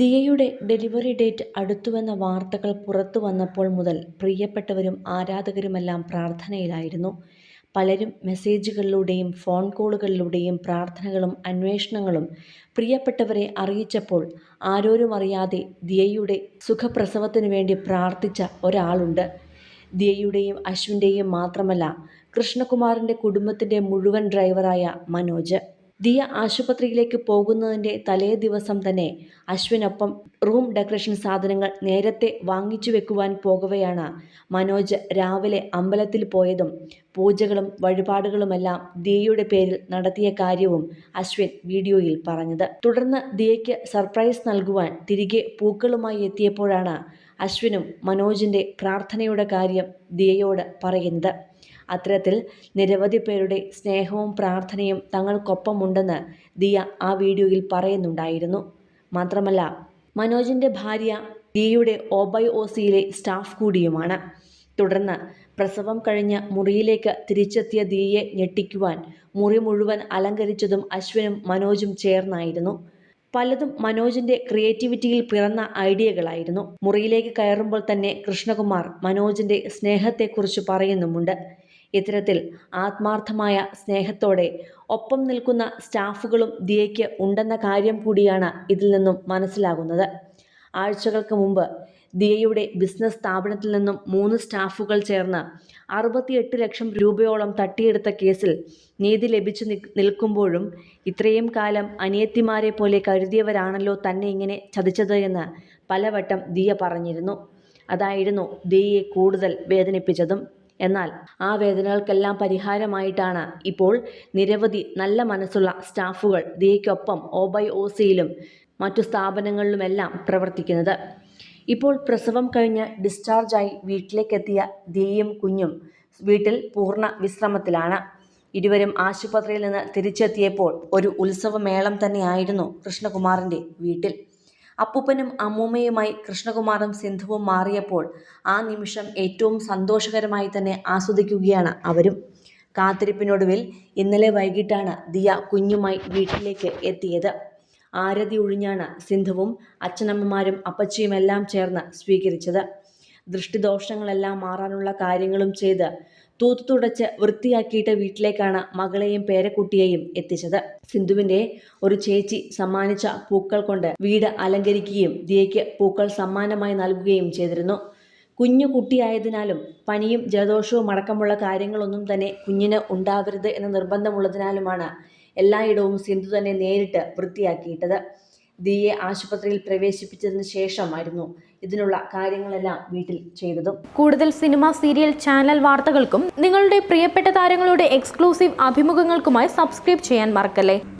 ദിയയുടെ delivery date അടുത്തുവെന്ന വാർത്തകൾ പുറത്തു വന്നപ്പോൾ മുതൽ പ്രിയപ്പെട്ടവരും ആരാധകരുമെല്ലാം പ്രാർത്ഥനയിലായിരുന്നു. പലരും മെസ്സേജുകളിലൂടെയും ഫോൺ കോളുകളിലൂടെയും പ്രാർത്ഥനകളും അന്വേഷണങ്ങളും പ്രിയപ്പെട്ടവരെ അറിയിച്ചപ്പോൾ ആരോരും അറിയാതെ ദിയയുടെ സുഖപ്രസവത്തിനു വേണ്ടി പ്രാർത്ഥിച്ച ഒരാളുണ്ട്. ദിയയുടെയും അശ്വിന്റെയും മാത്രമല്ല കൃഷ്ണകുമാറിന്റെ കുടുംബത്തിന്റെ മുഴുവൻ ഡ്രൈവറായ മനോജ്. ദിയ ആശുപത്രിയിലേക്ക് പോകുന്നതിന്റെ തലേ ദിവസം തന്നെ അശ്വിനൊപ്പം റൂം ഡെക്കറേഷൻ സാധനങ്ങൾ നേരത്തെ വാങ്ങിച്ചു വെക്കുവാൻ പോകവെയാണ് മനോജ് രാവിലെ അമ്പലത്തിൽ പോയതും പൂജകളും വഴിപാടുകളുമെല്ലാം ദിയയുടെ പേരിൽ നടത്തിയ കാര്യവും അശ്വിൻ വീഡിയോയിൽ പറഞ്ഞത്. തുടർന്ന് ദിയയ്ക്ക് സർപ്രൈസ് നൽകുവാൻ തിരികെ പൂക്കളുമായി എത്തിയപ്പോഴാണ് അശ്വിനും മനോജിന്റെ പ്രാർത്ഥനയുടെ കാര്യം ദിയയോട് പറയുന്നത്. അത്തരത്തിൽ നിരവധി പേരുടെ സ്നേഹവും പ്രാർത്ഥനയും തങ്ങൾക്കൊപ്പമുണ്ടെന്ന് ദിയ ആ വീഡിയോയിൽ പറയുന്നുണ്ടായിരുന്നു. മാത്രമല്ല മനോജിന്റെ ഭാര്യ ദിയയുടെ ഒബൈഒസിയിലെ സ്റ്റാഫ് കൂടിയുമാണ്. തുടർന്ന് പ്രസവം കഴിഞ്ഞ മുറിയിലേക്ക് തിരിച്ചെത്തിയ ദിയയെ ഞെട്ടിക്കുവാൻ മുറി മുഴുവൻ അലങ്കരിച്ചതും അശ്വിനും മനോജും ചേർന്നായിരുന്നു. പലതും മനോജിന്റെ ക്രിയേറ്റിവിറ്റിയിൽ പിറന്ന ഐഡിയകളായിരുന്നു. മുറിയിലേക്ക് കയറുമ്പോൾ തന്നെ കൃഷ്ണകുമാർ മനോജിന്റെ സ്നേഹത്തെക്കുറിച്ച് പറയുന്നുമുണ്ട്. ഇത്തരത്തിൽ ആത്മാർത്ഥമായ സ്നേഹത്തോടെ ഒപ്പം നിൽക്കുന്ന സ്റ്റാഫുകളും ദിയയ്ക്ക് ഉണ്ടെന്ന കാര്യം കൂടിയാണ് ഇതിൽ നിന്നും മനസ്സിലാകുന്നത്. ആഴ്ചകൾക്ക് മുമ്പ് ദിയയുടെ ബിസിനസ് സ്ഥാപനത്തിൽ നിന്നും മൂന്ന് സ്റ്റാഫുകൾ ചേർന്ന് അറുപത്തിയെട്ട് ലക്ഷം രൂപയോളം തട്ടിയെടുത്ത കേസിൽ നീതി ലഭിച്ചു നിൽക്കുമ്പോഴും ഇത്രയും കാലം അനിയത്തിമാരെ പോലെ കരുതിയവരാണല്ലോ തന്നെ ഇങ്ങനെ ചതിച്ചത് എന്ന് പലവട്ടം ദിയ പറഞ്ഞിരുന്നു. അതായിരുന്നു ദിയയെ കൂടുതൽ വേദനിപ്പിച്ചതും. എന്നാൽ ആ വേദനകൾക്കെല്ലാം പരിഹാരമായിട്ടാണ് ഇപ്പോൾ നിരവധി നല്ല മനസ്സുള്ള സ്റ്റാഫുകൾ ദിയയ്ക്കൊപ്പം ഒബൈ ഒ സിയിലും മറ്റു സ്ഥാപനങ്ങളിലുമെല്ലാം പ്രവർത്തിക്കുന്നത്. ഇപ്പോൾ പ്രസവം കഴിഞ്ഞ് ഡിസ്ചാർജായി വീട്ടിലേക്കെത്തിയ ദിയയും കുഞ്ഞും വീട്ടിൽ പൂർണ വിശ്രമത്തിലാണ്. ഇരുവരും ആശുപത്രിയിൽ നിന്ന് തിരിച്ചെത്തിയപ്പോൾ ഒരു ഉത്സവമേളം തന്നെയായിരുന്നു കൃഷ്ണകുമാറിന്റെ വീട്ടിൽ. അപ്പൂപ്പനും അമ്മൂമ്മയുമായി കൃഷ്ണകുമാറും സിന്ധുവും മാറിയപ്പോൾ ആ നിമിഷം ഏറ്റവും സന്തോഷകരമായി തന്നെ ആസ്വദിക്കുകയാണ് അവരും. കാത്തിരിപ്പിനൊടുവിൽ ഇന്നലെ വൈകിട്ടാണ് ദിയ കുഞ്ഞുമായി വീട്ടിലേക്ക് എത്തിയത്. ആരതി ഒഴിഞ്ഞാണ് സിന്ധുവും അച്ഛനമ്മമാരും അപ്പച്ചിയുമെല്ലാം ചേർന്ന് സ്വീകരിച്ചത്. ദൃഷ്ടിദോഷങ്ങളെല്ലാം മാറാനുള്ള കാര്യങ്ങളും ചെയ്ത് തൂത്തുതുടച്ച് വൃത്തിയാക്കിയിട്ട് വീട്ടിലേക്കാണ് മകളെയും പേരക്കുട്ടിയെയും എത്തിച്ചത്. സിന്ധുവിന്റെ ഒരു ചേച്ചി സമ്മാനിച്ച പൂക്കൾ കൊണ്ട് വീട് അലങ്കരിക്കുകയും ദിയയ്ക്ക് പൂക്കൾ സമ്മാനമായി നൽകുകയും ചെയ്തിരുന്നു. കുഞ്ഞു കുട്ടിയായതിനാലും പനിയും ജലദോഷവും അടക്കമുള്ള കാര്യങ്ങളൊന്നും തന്നെ കുഞ്ഞിന് ഉണ്ടാവരുത് എന്ന നിർബന്ധമുള്ളതിനാലുമാണ് എല്ലായിടവും സിന്ധു തന്നെ നേരിട്ട് വൃത്തിയാക്കിയിട്ടത്. ദിയയെ ആശുപത്രിയിൽ പ്രവേശിപ്പിച്ചതിന് ശേഷമായിരുന്നു ഇതിനുള്ള കാര്യങ്ങളെല്ലാം വീട്ടിൽ ചെയ്തതും. കൂടുതൽ സിനിമ, സീരിയൽ, ചാനൽ വാർത്തകൾക്കും നിങ്ങളുടെ പ്രിയപ്പെട്ട താരങ്ങളുടെ എക്സ്ക്ലൂസീവ് അഭിമുഖങ്ങൾക്കുമായി സബ്സ്ക്രൈബ് ചെയ്യാൻ മറക്കല്ലേ